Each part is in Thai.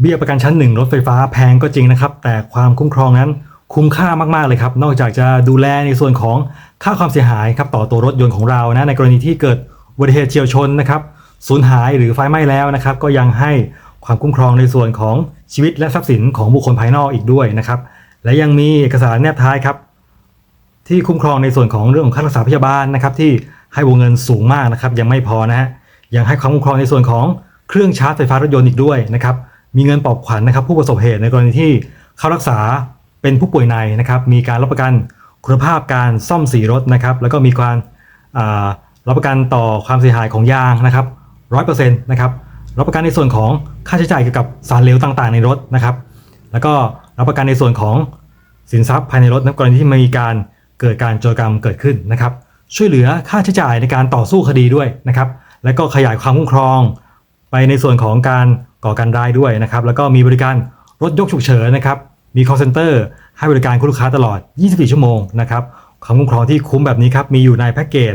เบี้ยประกันชั้นหนึ่งรถไฟฟ้าแพงก็จริงนะครับ แต่ความคุ้มครองนั้นคุ้มค่ามาก ๆ เลยครับ นอกจากจะดูแลในส่วนของค่าความเสียหายครับต่อตัวรถยนต์ของเรานะในกรณีที่เกิดอุบัติเหตุเฉียวชนนะครับสูญหายหรือไฟไหม้แล้วนะครับ ก็ยังให้ความคุ้มครองในส่วนของชีวิตและทรัพย์สินของบุคคลภายนอกอีกด้วยนะครับ และยังมีเอกสารแนบท้ายครับ ที่คุ้มครองในส่วนของเรื่องของค่ารักษาพยาบาลนะครับ ที่ให้วงเงินสูงมากนะครับ ยังไม่พอนะฮะยังให้ความคุ้มครองในส่วนของเครื่องชาร์จไฟฟ้ารถยนต์อีกด้วยนะครับ มีเงินปลอบขวัญนะครับ ผู้ประสบเหตุในกรณีที่เข้ารักษาเป็นผู้ป่วยในนะครับ มีการรับประกันคุณภาพการซ่อมสีรถนะครับ แล้วก็มีการรับประกันต่อความเสียหายของยางนะครับร้อยเปอร์เซ็นต์นะครับรับประกันในส่วนของค่าใช้จ่ายเกี่ยวกับสารเหลวต่างๆ ในรถนะครับ แล้วก็รับประกันในส่วนของสินทรัพย์ภายในรถในกรณีที่มีการเกิดการโจรกรรมเกิดขึ้นนะครับ ช่วยเหลือค่าใช้จ่ายในการต่อสู้คดีด้วยนะครับ และก็ขยายความคุ้มครอง ไปในส่วนของการ ก่อการร้ายด้วยนะครับแล้วก็มีบริการรถยกฉุกเฉินนะครับมี call center ให้บริการคุณลูกค้าตลอด 24 ชั่วโมงนะครับความคุ้มครองที่คุ้มแบบนี้ครับมีอยู่ในแพ็กเกจ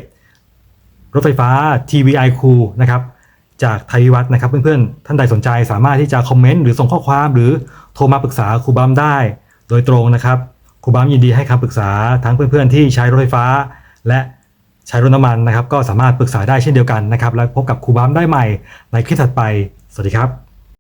รถไฟฟ้า TVI คูนะครับจากไทยวิวัฒน์นะครับเพื่อนๆ ท่านใดสนใจสามารถที่จะคอมเมนต์หรือส่งข้อความหรือโทรมาปรึกษาครูบัมได้โดยตรงนะครับครูบัมยินดีให้คำปรึกษาทั้งเพื่อนๆ ที่ใช้รถไฟฟ้า และใช้รถน้ำมันนะครับ ก็สามารถปรึกษาได้เช่นเดียวกันนะครับ แล้วพบกับครูบัมได้ใหม่ในคลิปถัดไป สวัสดีครับ